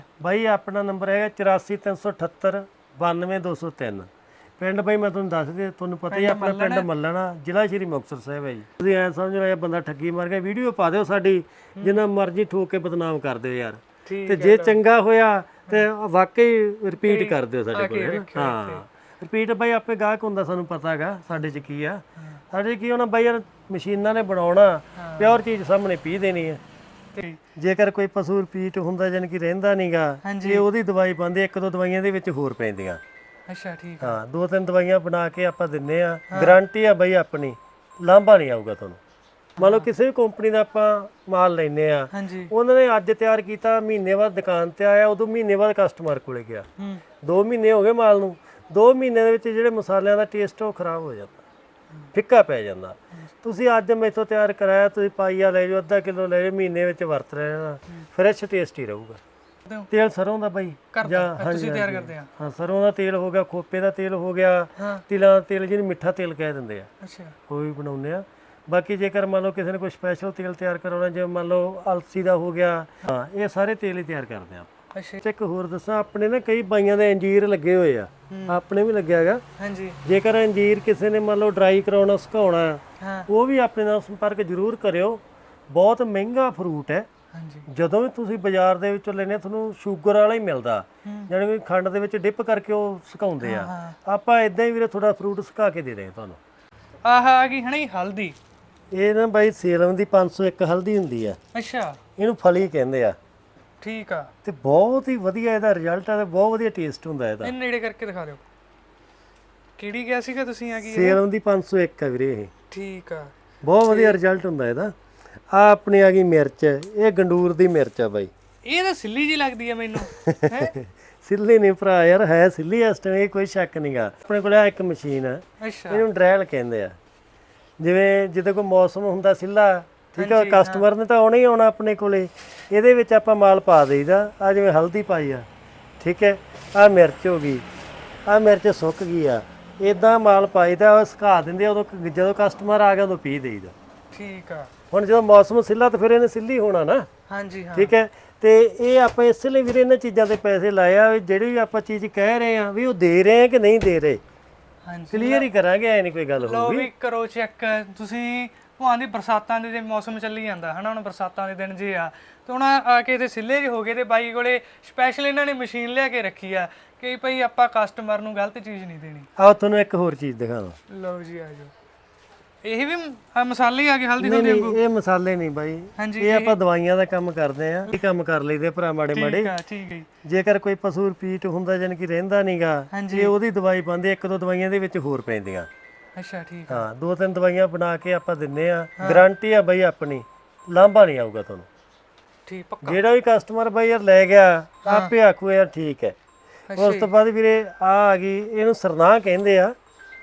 ਆਪਣਾ ਬਾਈ ਆਪਣਾ ਨੰਬਰ ਹੈਗਾ 84378 92203 ਪਿੰਡ ਬਾਈ ਮੈਂ ਤੁਹਾਨੂੰ ਦੱਸ ਦੇ ਤੁਹਾਨੂੰ ਪਤਾ ਹੀ ਆ ਆਪਣਾ ਪਿੰਡ ਮੱਲਣਾ। ਜ਼ਿਲ੍ਹਾ ਸ਼੍ਰੀ ਮੁਕਤਸਰ ਸਾਹਿਬ ਹੈ ਜੀ। ਤੁਸੀਂ ਐ ਸਮਝ ਲਓ ਇਹ ਬੰਦਾ ਠੱਗੀ ਮਾਰ ਗਿਆ। ਵੀਡੀਓ ਪਾ ਦਿਓ ਸਾਡੀ ਜਿੰਨਾ ਮਰਜ਼ੀ ਠੋਕ ਕੇ ਬਦਨਾਮ ਕਰ ਦਿਓ ਯਾਰ। ਤੇ ਜੇ ਚੰਗਾ ਹੋਇਆ ਤੇ ਵਾਕਈ ਰਿਪੀਟ ਕਰ ਦਿਓ ਸਾਡੇ ਕੋਲ? ਹਾਂ ਰਿਪੀਟ ਬਾਈ ਆਪੇ ਗਾਹਕ ਹੁੰਦਾ ਸਾਨੂੰ ਪਤਾ ਹੈਗਾ ਸਾਡੇ ਚ ਕੀ ਆ। ਸਾਡੇ 'ਚ ਕੀ ਹੋਣਾ ਬਾਈ ਯਾਰ ਮਸ਼ੀਨਾਂ ਨੇ ਬਣਾਉਣਾ ਪਿਓਰ ਚੀਜ਼ ਸਾਹਮਣੇ ਪੀ ਦੇਣੀ ਹੈ। ਤੇ ਜੇਕਰ ਕੋਈ ਪਸ਼ੂ ਰਿਪੀਟ ਹੁੰਦਾ ਜਾਨ ਕਿ ਰਹਿੰਦਾ ਨਹੀਂਗਾ ਜੇ ਉਹਦੀ ਦਵਾਈ ਪਾਉਂਦੇ ਇੱਕ ਦੋ ਦਵਾਈਆਂ ਦੇ ਵਿੱਚ ਹੋਰ ਪੈਂਦੀਆਂ। ਅੱਛਾ ਠੀਕ ਹਾਂ ਦੋ ਤਿੰਨ ਦਵਾਈਆਂ ਬਣਾ ਕੇ ਆਪਾਂ ਦਿੰਨੇ ਆ। ਗਾਰੰਟੀ ਆ ਬਈ ਆਪਣੀ ਲਾਂਭਾ ਨਹੀਂ ਆਊਗਾ ਤੁਹਾਨੂੰ। ਮੰਨ ਲਓ ਕਿਸੇ ਵੀ ਕੰਪਨੀ ਦਾ ਆਪਾਂ ਮਾਲ ਲੈਨੇ ਆ ਹਾਂਜੀ। ਉਹਨਾਂ ਨੇ ਅੱਜ ਤਿਆਰ ਕੀਤਾ ਮਹੀਨੇ ਬਾਅਦ ਦੁਕਾਨ ਤੇ ਆਇਆ ਉਦੋਂ ਮਹੀਨੇ ਬਾਅਦ ਕਸਟਮਰ ਕੋਲੇ ਗਿਆ। ਹੂੰ। 2 ਮਹੀਨੇ ਹੋ ਗਏ ਮਾਲ ਨੂੰ। 2 ਮਹੀਨੇ ਦੇ ਵਿੱਚ ਜਿਹੜੇ ਮਸਾਲਿਆਂ ਦਾ ਟੇਸਟ ਉਹ ਖਰਾਬ ਹੋ ਜਾਂਦਾ। ਫਿੱਕਾ ਪੈ ਜਾਂਦਾ। ਤੁਸੀਂ ਅੱਜ ਮੈਥੋਂ ਤਿਆਰ ਕਰਾਇਆ ਤੁਸੀਂ ਪਾਈਆ ਲੈ ਜਾਓ ਅੱਧਾ ਕਿਲੋ ਲੈ ਜਾਓ ਮਹੀਨੇ ਵਿੱਚ ਵਰਤ ਰਹਿਣਾ ਫਰੈਸ਼ ਟੇਸਟ ਰਹੂਗਾ। ਤੇਲ ਸਰੋਂ ਦਾ ਬਾਈ। ਜਾਂ ਤੁਸੀਂ ਤਿਆਰ ਕਰਦੇ ਆ। ਹਾਂ ਸਰੋਂ ਦਾ ਤੇਲ ਹੋ ਗਿਆ ਖੋਪੇ ਦਾ ਤੇਲ ਹੋ ਗਿਆ। ਤਿਲਾਂ ਦਾ ਤੇਲ ਜਿਹਨੂੰ ਮਿੱਠਾ ਤੇਲ ਕਹਿ ਦਿੰਦੇ ਆ। ਅੱਛਾ। ਉਹ ਵੀ ਬਣਾਉਂਦੇ ਆ। ਬਾਕੀ ਜੇਕਰ ਮੰਨ ਲਓ ਕਿਸੇ ਨੇ ਕੋਈ ਸਪੈਸ਼ਲ ਤੇਲ ਤਿਆਰ ਕਰਾਉਣਾ ਜਿਵੇਂ ਮੰਨ ਲਓ ਅਲਸੀ ਦਾ ਹੋ ਗਿਆ। ਹਾਂ ਇਹ ਸਾਰੇ ਤੇਲ ਹੀ ਤਿਆਰ ਕਰਦੇ ਆ ਅੱਛਾ ਤੇ ਇੱਕ ਹੋਰ ਦੱਸਾਂ ਆਪਣੇ ਨਾ ਕਈ ਬਾਈਆਂ ਦੇ ਅੰਜੀਰ ਲੱਗੇ ਹੋਏ ਆ। ਆਪਣੇ ਵੀ ਲੱਗਿਆ ਹੈਗਾ। ਹਾਂਜੀ। ਜੇਕਰ ਅੰਜੀਰ ਕਿਸੇ ਨੇ ਮੰਨ ਲਓ ਡਰਾਈ ਕਰਾਉਣਾ ਸੁਕਾਉਣਾ ਹਾਂ। ਉਹ ਵੀ ਆਪਣੇ ਨਾਲ ਸੰਪਰਕ ਜ਼ਰੂਰ ਕਰਿਓ। ਬਹੁਤ ਮਹਿੰਗਾ ਫਰੂਟ ਹੈ। ਹਾਂਜੀ। ਜਦੋਂ ਵੀ ਤੁਸੀਂ ਬਾਜ਼ਾਰ ਦੇ ਵਿੱਚੋਂ ਲੈਣੇ ਤੁਹਾਨੂੰ ਸ਼ੂਗਰ ਵਾਲਾ ਹੀ ਮਿਲਦਾ। ਜਾਣੀ ਕਿ ਖੰਡ ਦੇ ਵਿੱਚ ਡਿਪ ਕਰਕੇ ਉਹ ਸੁਕਾਉਂਦੇ ਆ। ਆਪਾਂ ਇਦਾਂ ਹੀ ਵੀਰੇ ਥੋੜਾ ਫਰੂਟ ਸੁਕਾ ਕੇ ਦੇ ਰਹੇ ਤੁਹਾਨੂੰ। ਆਹ ਆ ਗਈ ਹਣੀ ਹਲਦੀ। ਇਹ ਨਾ ਬਾਈ ਸੇਲਮ ਦੀ 501 ਹਲਦੀ ਹੁੰਦੀ ਆ। ਅੱਛਾ। ਇਹਨੂੰ ਫਲੀ ਕਹਿੰਦੇ ਆ। ਠੀਕ ਆ। ਤੇ ਬਹੁਤ ਹੀ ਵਧੀਆ ਇਹਦਾ ਰਿਜ਼ਲਟ ਆ ਤੇ ਬਹੁਤ ਵਧੀਆ ਟੇਸਟ ਹੁੰਦਾ ਇਹਦਾ। ਇਹ ਨੇੜੇ ਕਰਕੇ ਦਿਖਾ ਦਿਓ। ਕਿਹੜੀ ਗਿਆ ਸੀਗਾ ਤੁਸੀਂ ਆ ਗਈ ਸੇਲਮ ਦੀ 501 ਆ ਵੀਰੇ ਇਹ। ਠੀਕ ਆ। ਬਹੁਤ ਵਧੀਆ ਰਿਜ਼ਲਟ ਹੁੰਦਾ ਇਹਦਾ। ਆ ਆਪਣੀ ਆ ਗਈ ਮਿਰਚ ਇਹ ਗੰਡੂਰ ਦੀ ਮਿਰਚ ਆ ਬਾਈ। ਇਹ ਤਾਂ ਸਿੱਲੀ ਜੀ ਲੱਗਦੀ ਆ ਮੈਨੂੰ ਹੈ? ਸਿੱਲੀ ਨਹੀਂ ਭਰਾ ਯਾਰ ਹੈ ਸਿੱਲੀ ਇਸ ਟਾਈਮ ਇਹ ਕੋਈ ਸ਼ੱਕ ਨਹੀਂਗਾ ਆਪਣੇ ਕੋਲ ਆ ਇੱਕ ਮਸ਼ੀਨ ਆ ਅੱਛਾ। ਇਹਨੂੰ ਡਰੈਲ ਕਹਿੰਦੇ ਆ। ਜਿਵੇਂ ਜਦੋਂ ਕੋਈ ਮੌਸਮ ਹੁੰਦਾ ਸਿੱਲਾ ਠੀਕ ਆ ਕਸਟਮਰ ਨੇ ਤਾਂ ਆਉਣਾ ਹੀ ਆਉਣਾ ਆਪਣੇ ਕੋਲੇ। ਇਹਦੇ ਵਿੱਚ ਆਪਾਂ ਮਾਲ ਪਾ ਦੇਈਦਾ। ਆ ਜਿਵੇਂ ਹਲਦੀ ਪਾਈ ਆ ਠੀਕ ਹੈ? ਆ ਮਿਰਚ ਹੋ ਗਈ। ਆ ਮਿਰਚ ਸੁੱਕ ਗਈ ਆ। ਇਦਾਂ ਮਾਲ ਪਾਈਦਾ ਉਹ ਸੁਕਾ ਦਿੰਦੇ ਆ ਉਦੋਂ ਜਦੋਂ ਕਸਟਮਰ ਆ ਗਿਆ ਉਦੋਂ ਪੀ ਦੇਈਦਾ। ਠੀਕ ਆ। ਹੁਣ ਜਦੋਂ ਮੌਸਮ ਸਿੱਲਾ ਤਾਂ ਫਿਰ ਇਹਨੇ ਸਿੱਲੀ ਹੋਣਾ ਨਾ। ਹਾਂਜੀ ਹਾਂ। ਠੀਕ ਹੈ? ਤੇ ਇਹ ਆਪਾਂ ਇਸ ਲਈ ਵੀਰੇ ਇਹਨਾਂ ਚੀਜ਼ਾਂ ਤੇ ਪੈਸੇ ਲਾਏ ਆ ਵੀ ਜਿਹੜੀ ਵੀ ਆਪਾਂ ਚੀਜ਼ ਕਹਿ ਰਹੇ ਆ ਵੀ ਉਹ ਦੇ ਰਹੇ ਆ ਕਿ ਨਹੀਂ ਦੇ ਰਹੇ। ਹਾਂਜੀ ਕਲੀਅਰ ਹੀ ਕਰਾਂਗੇ ਐ ਨਹੀਂ ਕੋਈ ਗੱਲ ਲੋ ਹੋਊਗੀ। ਵੀ ਕਰੋ ਚੈੱਕ ਤੁਸੀਂ ਭਵਾਂ ਦੀ ਬਰਸਾਤਾਂ ਦੇ ਜੇ ਮੌਸਮ ਚੱਲੀ ਜਾਂਦਾ ਹਨਾ? ਹੁਣ ਬਰਸਾਤਾਂ ਦੇ ਦਿਨ ਜੇ ਆ ਤੇ ਹੁਣ ਆ ਕੇ ਤੇ ਸਿੱਲੇ ਜਿਹੇ ਹੋ ਗਏ ਤੇ ਬਾਈ ਕੋਲੇ ਸਪੈਸ਼ਲ ਇਹਨਾਂ ਨੇ ਮਸ਼ੀਨ ਲਿਆ ਕੇ ਰੱਖੀ ਆ ਕਿ ਭਈ ਆਪਾਂ ਕਸਟਮਰ ਨੂੰ ਗਲਤ ਚੀਜ਼ ਨਹੀਂ ਦੇਣੀ। ਆਓ ਤੁਹਾਨੂੰ ਇੱਕ ਹੋਰ ਚੀਜ਼ ਦਿਖਾਵਾਂ। ਲਓ ਜੀ ਆ ਜਾਓ। ਇਹ ਵੀ ਆਹ ਮਸਾਲੇ ਆ ਗਏ ਹਲਦੀ ਨਹੀਂ ਨਹੀਂ ਇਹ ਮਸਾਲੇ ਨਹੀਂ ਬਾਈ। ਹਾਂਜੀ ਇਹ ਆਪਾਂ ਦਵਾਈਆਂ ਦਾ ਕੰਮ ਕਰਦੇ ਆ। ਇਹ ਕੰਮ ਕਰ ਲਈਦੇ ਭਰਾ ਮਾੜੇ ਮਾੜੇ। ਠੀਕ ਆ ਠੀਕ ਹੈ ਜੀ। ਜੇਕਰ ਕੋਈ ਪਸ਼ੂ ਰਿਪੀਟ ਹੁੰਦਾ ਜਾਨ ਕਿ ਰਹਿੰਦਾ ਨਹੀਂਗਾ ਜੇ ਉਹਦੀ ਦਵਾਈ ਪਾਉਂਦੇ ਇੱਕ ਦੋ ਦਵਾਈਆਂ ਦੇ ਵਿੱਚ ਹੋਰ ਪੈਂਦੀਆਂ। ਅੱਛਾ ਠੀਕ ਹਾਂ ਦੋ ਤਿੰਨ ਦਵਾਈਆਂ ਬਣਾ ਕੇ ਆਪਾਂ ਦਿੰਨੇ ਆ। ਗਾਰੰਟੀ ਆ ਬਾਈ ਆਪਣੀ ਲਾਂਭਾ ਨਹੀਂ ਆਊਗਾ ਤੁਹਾਨੂੰ। ਠੀਕ ਪੱਕਾ। ਜਿਹੜਾ ਵੀ ਕਸਟਮਰ ਬਾਈ ਯਾਰ ਲੈ ਗਿਆ ਆਪੇ ਆਖੂ ਯਾਰ ਠੀਕ ਹੈ। ਉਸ ਤੋਂ ਬਾਅਦ ਵੀਰੇ ਆ ਆ ਗਈ ਇਹਨੂੰ ਸਰਨਾ ਕਹਿੰਦੇ ਆ।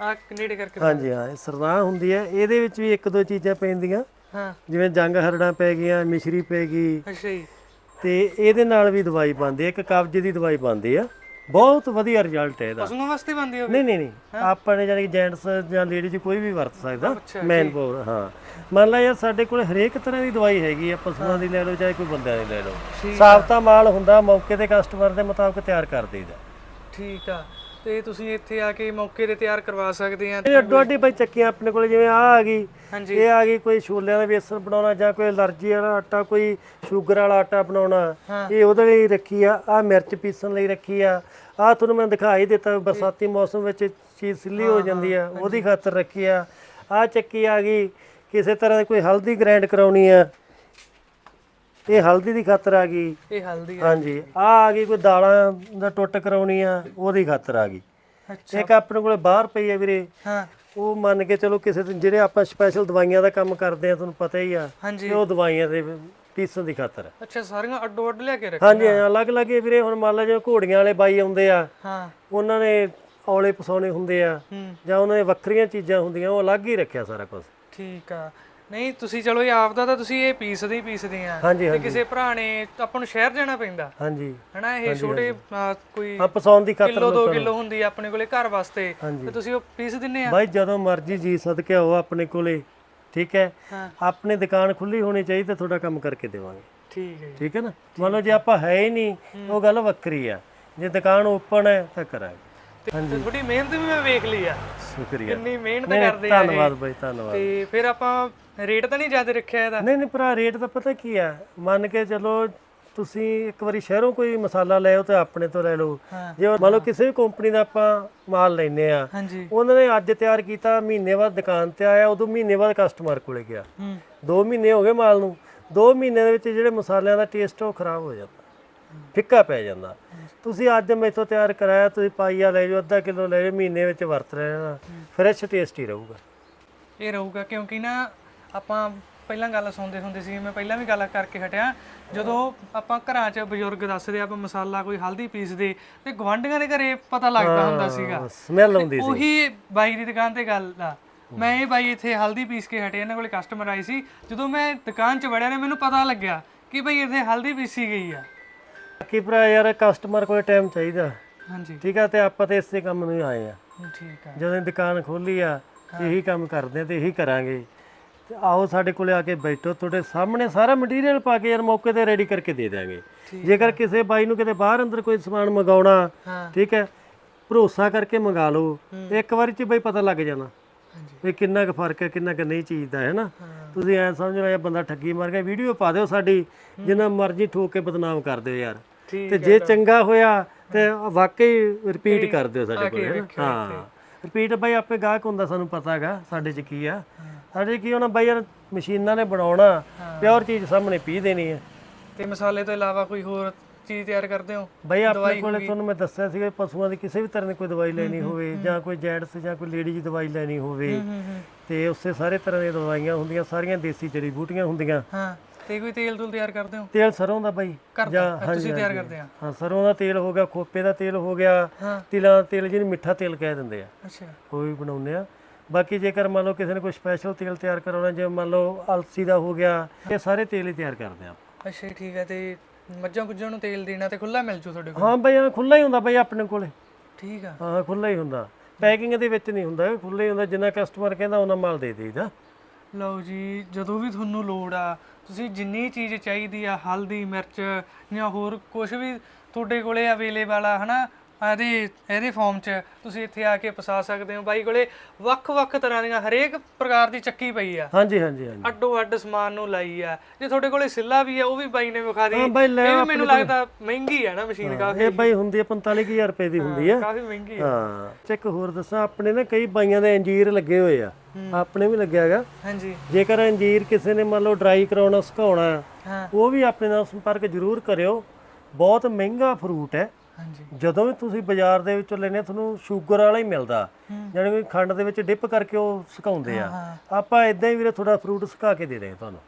ਆ ਨੇੜੇ ਕਰਕੇ ਹਾਂਜੀ ਹਾਂ ਇਹ ਸਰਨਾ ਹੁੰਦੀ ਹੈ। ਇਹਦੇ ਵਿੱਚ ਵੀ ਇੱਕ ਦੋ ਚੀਜ਼ਾਂ ਪੈਂਦੀਆਂ। ਹਾਂ। ਜਿਵੇਂ ਜੰਗ ਹਰੜਾਂ ਪੈ ਗਈਆਂ ਮਿਸ਼ਰੀ ਪੈ ਗਈ। ਅੱਛਾ ਜੀ। ਤੇ ਇਹਦੇ ਨਾਲ ਵੀ ਦਵਾਈ ਪਾਉਂਦੇ ਆ ਇੱਕ ਕਬਜ਼ ਦੀ ਦਵਾਈ ਪਾਉਂਦੇ ਆ। ਬਹੁਤ ਵਧੀਆ ਰਿਜ਼ਲਟ ਹੈ ਇਹਦਾ। ਪਸ਼ੂਆਂ ਵਾਸਤੇ ਬੰਦੀ ਹੋ ਨਹੀਂ ਨਹੀਂ ਨਹੀਂ। ਆਪਾਂ ਨੇ ਜਾਨੀ ਕਿ ਜੈਂਟਸ ਜਾਂ ਲੇਡੀਜ਼ ਕੋਈ ਵੀ ਵਰਤ ਸਕਦਾ ਮੈਨ ਪਾਵਰ ਹਾਂ। ਮੰਨ ਲਾ ਯਾਰ ਸਾਡੇ ਕੋਲ ਹਰੇਕ ਤਰ੍ਹਾਂ ਦੀ ਦਵਾਈ ਹੈਗੀ ਆ ਪਸ਼ੂਆਂ ਦੀ ਲੈ ਲਓ ਚਾਹੇ ਕੋਈ ਬੰਦਿਆਂ ਦੀ ਲੈ ਲਓ। ਸਾਫਤਾ ਮਾਲ ਹੁੰਦਾ ਮੌਕੇ ਤੇ ਕਸਟਮਰ ਦੇ ਮੁਤਾਬਕ ਤਿਆਰ ਕਰ ਦੇਈਦਾ। ਠੀਕ ਆ। ਤੇ ਤੁਸੀਂ ਇੱਥੇ ਆ ਕੇ ਮੌਕੇ ਤੇ ਤਿਆਰ ਕਰਵਾ ਸਕਦੇ ਆ। ਇਹ ਅੱਡੋ ਅੱਡੀ ਬਈ ਚੱਕੀਆਂ ਆਪਣੇ ਕੋਲ ਜਿਵੇਂ ਆ ਆ ਗਈ। ਇਹ ਆ ਗਈ ਕੋਈ ਛੋਲਿਆਂ ਦਾ ਵੇਸਣ ਬਣਾਉਣਾ ਜਾਂ ਕੋਈ ਅਲਰਜੀ ਵਾਲਾ ਆਟਾ ਕੋਈ ਸ਼ੂਗਰ ਵਾਲਾ ਆਟਾ ਬਣਾਉਣਾ। ਇਹ ਉਹਦੇ ਲਈ ਰੱਖੀ ਆ ਆ ਮਿਰਚ ਪੀਸਣ ਲਈ ਰੱਖੀ ਆ। ਆ ਤੁਹਾਨੂੰ ਮੈਂ ਦਿਖਾ ਹੀ ਦਿੱਤਾ ਬਰਸਾਤੀ ਮੌਸਮ ਵਿੱਚ ਚੀਜ਼ ਸਿੱਲੀ ਹੋ ਜਾਂਦੀ ਆ ਉਹਦੀ ਖਾਤਰ ਰੱਖੀ ਆ। ਆ ਚੱਕੀ ਆ ਗਈ ਕਿਸੇ ਤਰ੍ਹਾਂ ਦੀ ਕੋਈ ਹਲਦੀ ਗ੍ਰਾਈਂਡ ਕਰਾਉਣੀ ਆ। ਇਹ ਹਲਦੀ ਦੀ ਖਾਤਰ ਆ ਗਈ। ਇਹ ਹਲਦੀ ਆ ਹਾਂਜੀ ਆ ਆ ਗਈ ਕੋਈ ਦਾਲਾਂ ਦਾ ਟੁੱਟ ਕਰਾਉਣੀ ਆ ਉਹਦੀ ਖਾਤਰ ਆ ਗਈ। ਅੱਛਾ। ਇੱਕ ਆਪਣੇ ਕੋਲੇ ਬਾਹਰ ਪਈ ਆ ਵੀਰੇ। ਹਾਂ। ਉਹ ਮੰਨ ਕੇ ਚਲੋ ਕਿਸੇ ਦਿਨ ਜਿਹੜੇ ਆਪਾਂ ਸਪੈਸ਼ਲ ਦਵਾਈਆਂ ਦਾ ਕੰਮ ਕਰਦੇ ਆ ਤੁਹਾਨੂੰ ਪਤਾ ਹੀ ਆ ਹਾਂਜੀ। ਤੇ ਉਹ ਦਵਾਈਆਂ ਦੇ ਪੀਸਣ ਦੀ ਖਾਤਰ। ਅੱਛਾ ਸਾਰੀਆਂ ਅੱਡੋ ਅੱਡ ਲਿਆ ਕੇ ਰੱਖ ਹਾਂਜੀ ਅਲੱਗ ਅਲੱਗ ਹੀ ਵੀਰੇ ਹੁਣ ਮੰਨ ਲਾ ਜਿਵੇਂ ਘੋੜੀਆਂ ਵਾਲੇ ਬਾਈ ਆਉਂਦੇ ਆ ਹਾਂ। ਉਹਨਾਂ ਨੇ ਔਲੇ ਪਸਾਉਣੇ ਹੁੰਦੇ ਆ ਜਾਂ ਉਹਨਾਂ ਦੇ ਵੱਖਰੀਆਂ ਚੀਜ਼ਾਂ ਹੁੰਦੀਆਂ ਉਹ ਅਲੱਗ ਹੀ ਰੱਖਿਆ ਸਾਰਾ ਕੁਝ ਠੀਕ ਆ। ਨਹੀਂ ਤੁਸੀਂ ਚਲੋ ਇਹ ਆਪਦਾ ਤਾਂ ਤੁਸੀਂ ਇਹ ਪੀਸਦੇ ਹੀ ਪੀਸਦੇ ਆ। ਹਾਂਜੀ ਤੇ ਹਾਂਜੀ। ਕਿਸੇ ਭਰਾ ਨੇ ਤਾਂ ਆਪਾਂ ਨੂੰ ਸ਼ਹਿਰ ਜਾਣਾ ਪੈਂਦਾ। ਹਾਂਜੀ। ਹਨਾ ਇਹ ਛੋਟੇ ਅਹ, ਕੋਈ ਆ ਪਸਾਉਣ ਦੀ ਖਾਤਰ ਕਿਲੋ 2 ਕਿਲੋ ਹੁੰਦੀ ਆ ਆਪਣੇ ਕੋਲੇ ਘਰ ਵਾਸਤੇ ਹਾਂਜੀ। ਤੇ ਤੁਸੀਂ ਉਹ ਪੀਸ ਦਿੰਨੇ ਆ? ਬਾਈ ਜਦੋਂ ਮਰਜ਼ੀ ਜੀ ਸਦਕੇ ਆਓ ਆਪਣੇ ਕੋਲੇ ਠੀਕ ਹੈ? ਹਾਂ। ਆਪਣੀ ਦੁਕਾਨ ਖੁੱਲੀ ਹੋਣੀ ਚਾਹੀਦੀ ਤੇ ਤੁਹਾਡਾ ਕੰਮ ਕਰਕੇ ਦੇਵਾਂਗੇ। ਠੀਕ ਹੈ ਜੀ। ਠੀਕ ਹੈ ਨਾ? ਮੰਨ ਲਓ ਜੇ ਆਪਾਂ ਹੈ ਹੀ ਨਹੀਂ ਉਹ ਗੱਲ ਵੱਖਰੀ ਆ। ਜੇ ਦੁਕਾਨ ਓਪਨ ਹੈ ਤਾਂ ਕਰਾਂਗੇ। ਤੇ ਤੁਹਾਡੀ ਮਿਹਨਤ ਵੀ ਮੈਂ ਵੇਖ ਲਈ ਆ। ਸ਼ੁਕਰੀਆ। ਕਿੰਨੀ ਮਿਹਨਤ ਕਰਦੇ ਆ ਇਹ। ਧੰਨਵਾਦ ਬਾਈ ਧੰਨਵਾਦ। ਤੇ ਫਿਰ ਆਪਾਂ ਰੇਟ ਤਾਂ ਨਹੀਂ ਜ਼ਿਆਦਾ ਰੱਖਿਆ ਇਹਦਾ? ਨਹੀਂ ਨਹੀਂ ਭਰਾ ਰੇਟ ਤਾਂ ਪਤਾ ਕੀ ਆ? ਮੰਨ ਕੇ ਚਲੋ ਤੁਸੀਂ ਇੱਕ ਵਾਰੀ ਸ਼ਹਿਰੋਂ ਕੋਈ ਮਸਾਲਾ ਲੈ ਆਓ ਤੇ ਆਪਣੇ ਤੋਂ ਲੈ ਲਓ। ਜੇ ਮੰਨ ਲਓ ਕਿਸੇ ਵੀ ਕੰਪਨੀ ਦਾ ਆਪਾਂ ਮਾਲ ਲੈਨੇ ਆ ਉਹਨਾਂ ਨੇ ਅੱਜ ਤਿਆਰ ਕੀਤਾ ਮਹੀਨੇ ਬਾਅਦ ਦੁਕਾਨ ਤੇ ਆਇਆ ਉਦੋਂ ਮਹੀਨੇ ਬਾਅਦ ਕਸਟਮਰ ਕੋਲੇ ਗਿਆ। ਹੂੰ। 2 ਮਹੀਨੇ ਹੋ ਗਏ ਮਾਲ ਨੂੰ। 2 ਮਹੀਨੇ ਦੇ ਵਿੱਚ ਜਿਹੜੇ ਮਸਾਲਿਆਂ ਦਾ ਟੇਸਟ ਉਹ ਖਰਾਬ ਹੋ ਜਾਂਦਾ। ਫਿੱਕਾ ਪੈ ਜਾਂਦਾ। ਤੁਸੀਂ ਅੱਜ ਮੈਥੋਂ ਤਿਆਰ ਕਰਾਇਆ ਤੁਸੀਂ ਪਾਈਆ ਲੈ ਜਾਓ ਅੱਧਾ ਕਿਲੋ ਲੈ ਜਾਓ ਮਹੀਨੇ ਵਿੱਚ ਵਰਤ ਰਹਿਣਾ ਫਰੈਸ਼ ਟੇਸਟ ਹੀ ਰਹੂਗਾ। ਇਹ ਰਹੂਗਾ ਕਿਉਂਕਿ ਨਾ ਆਪਾਂ ਪਹਿਲਾਂ ਗੱਲ ਸੁਣਦੇ ਹੁੰਦੇ ਸੀ ਮੈਂ ਪਹਿਲਾਂ ਵੀ ਗੱਲ ਕਰਕੇ ਹਟਿਆ। ਜਦੋਂ ਆਪਾਂ ਘਰਾਂ 'ਚ ਬਜ਼ੁਰਗ ਦੱਸਦੇ ਆਪਾਂ ਮਸਾਲਾ ਕੋਈ ਹਲਦੀ ਪੀਸਦੇ ਤੇ ਗਵਾਂਢੀਆਂ ਦੇ ਘਰੇ ਪਤਾ ਲੱਗਦਾ ਹੁੰਦਾ ਸੀਗਾ। ਸਮੈਲ ਆਉਂਦੀ ਸੀ। ਉਹੀ ਬਾਈ ਦੀ ਦੁਕਾਨ ਤੇ ਗੱਲ ਆ। ਮੈਂ ਇਹ ਬਾਈ ਇੱਥੇ ਹਲਦੀ ਪੀਸ ਕੇ ਹਟੇ ਇਹਨਾਂ ਕੋਲੇ ਕਸਟਮਰ ਆਈ ਸੀ। ਜਦੋਂ ਮੈਂ ਦੁਕਾਨ 'ਚ ਵੜਿਆ ਨੇ ਮੈਨੂੰ ਪਤਾ ਲੱਗਿਆ ਕਿ ਬਈ ਇੱਥੇ ਹਲਦੀ ਪੀਸੀ ਗਈ ਆ। ਬਾਕੀ ਭਰਾ ਯਾਰ ਕਸਟਮਰ ਕੋਲ ਟਾਈਮ ਚਾਹੀਦਾ। ਹਾਂਜੀ। ਠੀਕ ਆ ਤੇ ਆਪਾਂ ਤੇ ਇਸੇ ਕੰਮ ਨੂੰ ਹੀ ਆਏ ਆ। ਠੀਕ ਆ। ਜਦੋਂ ਦੁਕਾਨ ਖੋਲੀ ਆ ਇਹੀ ਕੰਮ ਕਰਦੇ ਆ ਤੇ ਇਹੀ ਕਰਾਂਗੇ। ਤੇ ਆਓ ਸਾਡੇ ਕੋਲੇ ਆ ਕੇ ਬੈਠੋ ਤੁਹਾਡੇ ਸਾਹਮਣੇ ਸਾਰਾ ਮਟੀਰੀਅਲ ਪਾ ਕੇ ਯਾਰ ਮੌਕੇ ਤੇ ਰੈਡੀ ਕਰਕੇ ਦੇ ਦਿਆਂਗੇ। ਜੇਕਰ ਕਿਸੇ ਬਾਈ ਨੂੰ ਕਿਤੇ ਬਾਹਰ ਅੰਦਰ ਕੋਈ ਸਮਾਨ ਮੰਗਾਉਣਾ ਠੀਕ ਹੈ ਭਰੋਸਾ ਕਰਕੇ ਮੰਗਾ ਲਓ। ਇੱਕ ਵਾਰੀ ਚ ਬਈ ਪਤਾ ਲੱਗ ਜਾਣਾ ਵੀ ਕਿੰਨਾ ਕੁ ਫ਼ਰਕ ਹੈ ਕਿੰਨਾ ਕੁ ਨਹੀਂ ਚੀਜ਼ ਦਾ ਹੈ। ਨਾ ਤੁਸੀਂ ਐ ਸਮਝ ਲਓ ਇਹ ਬੰਦਾ ਠੱਗੀ ਮਾਰ ਗਿਆ ਵੀਡੀਓ ਪਾ ਦਿਓ ਸਾਡੀ ਜਿੰਨਾ ਮਰਜ਼ੀ ਠੋਕ ਕੇ ਬਦਨਾਮ ਕਰ ਦਿਓ ਯਾਰ। ਤੇ ਜੇ ਚੰਗਾ ਹੋਇਆ ਤੇ ਵਾਕਈ ਰਿਪੀਟ ਕਰ ਦਿਓ ਸਾਡੇ ਕੋਲ ਹੈ ਨਾ ਹਾਂ। ਰਿਪੀਟ ਬਾਈ ਆਪੇ ਗਾਹਕ ਹੁੰਦਾ ਸਾਨੂੰ ਪਤਾ ਹੈਗਾ ਸਾਡੇ ਚ ਕੀ ਆ। ਸਾਡੇ 'ਚ ਕੀ ਹੋਣਾ ਬਾਈ ਯਾਰ ਮਸ਼ੀਨਾਂ ਨੇ ਬਣਾਉਣਾ ਪਿਓਰ ਚੀਜ਼ ਸਾਹਮਣੇ ਪੀ ਦੇਣੀ ਹੈ ਤੇ ਮਸਾਲੇ ਤੋਂ ਇਲਾਵਾ ਕੋਈ ਹੋਰ ਚੀਜ਼ ਤਿਆਰ ਕਰਦੇ ਹੋ? ਬਾਈ ਆਪਣੇ ਕੋਲੇ ਤੁਹਾਨੂੰ ਮੈਂ ਦੱਸਿਆ ਸੀਗਾ ਪਸ਼ੂਆਂ ਦੀ ਕਿਸੇ ਵੀ ਤਰ੍ਹਾਂ ਦੀ ਕੋਈ ਦਵਾਈ ਲੈਣੀ ਹੋਵੇ ਜਾਂ ਕੋਈ ਜੈਂਟਸ ਜਾਂ ਕੋਈ ਲੇਡੀ ਦੀ ਦਵਾਈ ਲੈਣੀ ਹੋਵੇ। ਤੇ ਉਸੇ ਸਾਰੇ ਤਰ੍ਹਾਂ ਦੀਆਂ ਦਵਾਈਆਂ ਹੁੰਦੀਆਂ ਸਾਰੀਆਂ ਦੇਸੀ ਜੜੀ ਬੂਟੀਆਂ ਹੁੰਦੀਆਂ। ਹਾਂ। ਤੇ ਕੋਈ ਤੇਲ ਤੂਲ ਤਿਆਰ ਕਰਦੇ ਹੋ? ਤੇਲ ਸਰੋਂ ਦਾ ਬਾਈ। ਅੱਛਾ, ਤੁਸੀਂ ਤਿਆਰ ਕਰਦੇ ਆ। ਹਾਂ ਸਰੋਂ ਦਾ ਤੇਲ ਹੋ ਗਿਆ ਖੋਪੇ ਦਾ ਤੇਲ ਹੋ ਗਿਆ ਹਾਂ। ਤਿਲਾਂ ਦਾ ਤੇਲ ਜਿਹਨੂੰ ਮਿੱਠਾ ਤੇਲ ਕਹਿ ਦਿੰਦੇ ਆ। ਅੱਛਾ। ਉਹ ਵੀ ਬਣਾਉਂਦੇ ਆ। ਬਾਕੀ ਜੇਕਰ ਮੰਨ ਲਓ ਕਿਸੇ ਨੇ ਕੋਈ ਸਪੈਸ਼ਲ ਤੇਲ ਤਿਆਰ ਕਰਾਉਣਾ ਜਿਵੇਂ ਮੰਨ ਲਓ ਅਲਸੀ ਦਾ ਹੋ ਗਿਆ ਇਹ ਸਾਰੇ ਤੇਲ ਹੀ ਤਿਆਰ ਕਰਦੇ ਆ ਅੱਛਾ ਠੀਕ ਹੈ ਤੇ ਮੱਝਾਂ ਕੁੱਝਾਂ ਨੂੰ ਤੇਲ ਦੇਣਾ ਤੇ ਖੁੱਲਾ ਮਿਲ ਜੂ ਤੁਹਾਡੇ ਕੋਲ? ਹਾਂ ਬਈ ਖੁੱਲਾ ਹੀ ਹੁੰਦਾ ਬਈ ਆਪਣੇ ਕੋਲੇ। ਠੀਕ ਆ। ਹਾਂ ਖੁੱਲਾ ਹੀ ਹੁੰਦਾ। ਪੈਕਿੰਗ ਦੇ ਵਿੱਚ ਨਹੀਂ ਹੁੰਦਾ ਖੁੱਲਾ ਹੀ ਹੁੰਦਾ ਜਿੰਨਾ ਕਸਟਮਰ ਕਹਿੰਦਾ ਉਹਨਾਂ ਮਾਲ ਦੇ ਦੇਈਦਾ। ਲਓ ਜੀ, ਜਦੋਂ ਵੀ ਤੁਹਾਨੂੰ ਲੋੜ ਆ, ਤੁਸੀਂ ਜਿੰਨੀ ਚੀਜ਼ ਚਾਹੀਦੀ ਆ, ਹਲਦੀ, ਮਿਰਚ ਜਾਂ ਹੋਰ ਕੁਝ ਵੀ ਤੁਹਾਡੇ ਕੋਲੇ ਅਵੇਲੇਬਲ ਆ, ਹਨਾ ਇਹਦੇ ਇਹਦੇ ਫਾਰਮ 'ਚ ਤੁਸੀਂ ਇੱਥੇ ਆ ਕੇ ਪਸਾ ਸਕਦੇ ਹੋ ਬਾਈ ਕੋਲੇ ਵੱਖ-ਵੱਖ ਤਰ੍ਹਾਂ ਦੀਆਂ ਹਰੇਕ ਪ੍ਰਕਾਰ ਦੀ ਚੱਕੀ ਪਈ ਆ। ਹਾਂਜੀ ਹਾਂਜੀ ਹਾਂਜੀ। ਅੱਡੋ ਅੱਡ ਸਮਾਨ ਨੂੰ ਲਾਈ ਆ। ਜੇ ਤੁਹਾਡੇ ਕੋਲੇ ਸਿੱਲਾ ਵੀ ਆ ਉਹ ਵੀ ਬਾਈ ਨੇ ਵਿਖਾ ਦੀ ਹਾਂ ਬਾਈ ਲੈ ਇਹ ਵੀ ਮੈਨੂੰ ਲੱਗਦਾ ਮਹਿੰਗੀ ਆ ਨਾ ਮਸ਼ੀਨ ਕਾਫੀ। ਇਹ ਬਾਈ ਹੁੰਦੀ ਹੈ 45000 ਰੁਪਏ ਦੀ ਹੁੰਦੀ ਹੈ ਕਾਫੀ ਮਹਿੰਗੀ ਆ। ਹਾਂ ਚੈੱਕ ਹੋਰ ਦੱਸਾਂ ਆਪਣੇ ਨਾ ਕਈ ਬਾਈਆਂ ਦੇ ਅੰਜੀਰ ਲੱਗੇ ਹੋਏ ਆ। ਆਪਣੇ ਵੀ ਲੱਗਿਆ ਹੈਗਾ। ਹਾਂਜੀ। ਜੇਕਰ ਅੰਜੀਰ ਕਿਸੇ ਨੇ ਮੰਨ ਲਓ ਡਰਾਈ ਕਰਾਉਣਾ ਸੁਕਾਉਣਾ ਹਾਂ। ਉਹ ਵੀ ਆਪਣੇ ਨਾਲ ਸੰਪਰਕ ਜ਼ਰੂਰ ਕਰਿਓ। ਬਹੁਤ ਮਹਿੰਗਾ ਫਰੂਟ ਹੈ। ਹਾਂਜੀ। ਜਦੋਂ ਵੀ ਤੁਸੀਂ ਬਾਜ਼ਾਰ ਦੇ ਵਿੱਚੋਂ ਲੈਨੇ ਤੁਹਾਨੂੰ ਸ਼ੂਗਰ ਵਾਲਾ ਹੀ ਮਿਲਦਾ। ਜਾਣੀ ਕਿ ਖੰਡ ਦੇ ਵਿੱਚ ਡਿਪ ਕਰਕੇ ਉਹ ਸੁਕਾਉਂਦੇ ਆ। ਆਪਾਂ ਇਦਾਂ ਹੀ ਵੀਰੇ ਥੋੜਾ ਫਰੂਟ ਸੁਕਾ ਕੇ ਦੇ ਦੇਂਗੇ ਤੁਹਾਨੂੰ।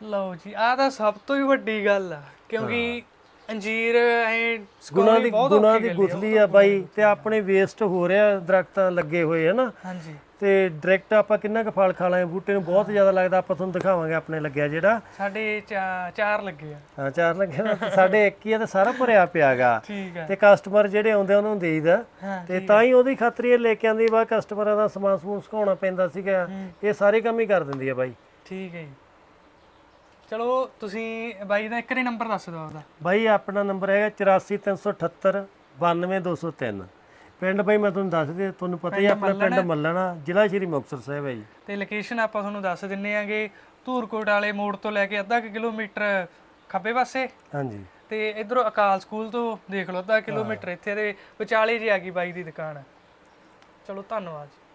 ਲਓ ਜੀ ਆਹ ਤਾਂ ਸਭ ਤੋਂ ਹੀ ਵੱਡੀ ਗੱਲ ਆ ਕਿਉਂਕਿ ਅੰਜੀਰ ਐ ਗੁਣਾ ਦੀ ਗੁਣਾ ਦੀ। ਗੁਥਲੀ ਆ ਬਾਈ ਤੇ ਆਪਣੇ ਵੇਸਟ ਹੋ ਰਿਹਾ ਦਰਖਤਾਂ ਲੱਗੇ ਹੋਏ ਆ ਨਾ। ਹਾਂਜੀ। ਤੇ ਡਾਇਰੈਕਟ ਆਪਾਂ ਕਿੰਨਾ ਕੁ ਫਲ ਖਾ ਲਾਂਗੇ? ਬੂਟੇ ਨੂੰ ਬਹੁਤ ਜ਼ਿਆਦਾ ਲੱਗਦਾ ਆਪਾਂ ਤੁਹਾਨੂੰ ਦਿਖਾਵਾਂਗੇ ਆਪਣੇ ਲੱਗਿਆ ਜਿਹੜਾ। ਸਾਡੇ ਚਾ- ਚਾਰ ਲੱਗੇ ਆ। ਹਾਂ ਚਾਰ ਲੱਗੇ ਨਾ ਸਾਡੇ ਇੱਕ ਹੀ ਆ ਤੇ ਸਾਰਾ ਭਰਿਆ ਪਿਆਗਾ। ਠੀਕ ਆ। ਤੇ ਕਸਟਮਰ ਜਿਹੜੇ ਆਉਂਦੇ ਆ ਉਹਨਾਂ ਨੂੰ ਦੇਈਦਾ। ਹਾਂ ਤੇ ਤਾਂ ਹੀ ਉਹਦੀ ਖਾਤਰ ਇਹ ਲੈ ਕੇ ਆਂਦੀ ਵਾ ਕਸਟਮਰਾਂ ਦਾ ਸਮਾਨ ਸਮੂਨ ਸੁਕਾਉਣਾ ਪੈਂਦਾ ਸੀਗਾ। ਇਹ ਸਾਰੇ ਕੰਮ ਹੀ ਕਰ ਦਿੰਦੀ ਆ ਬਾਈ। ਠੀਕ ਹੈ ਜੀ। ਚਲੋ ਤੁਸੀਂ ਬਾਈ ਦਾ ਇੱਕ ਰੀ ਨੰਬਰ ਦੱਸ ਦਿਓ ਆਪਦਾ। ਬਾਈ ਆਪਣਾ ਨੰਬਰ ਹੈਗਾ 84378 92203 ਪਿੰਡ ਬਾਈ ਮੈਂ ਤੁਹਾਨੂੰ ਦੱਸ ਦੇ ਤੁਹਾਨੂੰ ਪਤਾ ਹੀ ਆ ਆਪਣਾ ਪਿੰਡ ਮੱਲਣਾ। ਜ਼ਿਲ੍ਹਾ ਸ਼੍ਰੀ ਮੁਕਤਸਰ ਸਾਹਿਬ ਹੈ ਜੀ। ਤੇ ਲੋਕੇਸ਼ਨ ਆਪਾਂ ਤੁਹਾਨੂੰ ਦੱਸ ਦਿੰਨੇ ਆਂਗੇ ਧੂਰਕੋਟ ਵਾਲੇ ਮੋੜ ਤੋਂ ਲੈ ਕੇ ਅੱਧਾ ਕੁ ਕਿਲੋਮੀਟਰ ਖੱਬੇ ਪਾਸੇ। ਹਾਂਜੀ। ਤੇ ਇਧਰੋਂ ਅਕਾਲ ਸਕੂਲ ਤੋਂ ਦੇਖ ਲਓ ਅੱਧਾ ਕਿਲੋਮੀਟਰ ਇੱਥੇ ਦੇ ਵਿਚਾਲੇ ਜੀ ਆ ਗਈ ਬਾਈ ਦੀ ਦੁਕਾਨ। ਚਲੋ ਧੰਨਵਾਦ ਜੀ।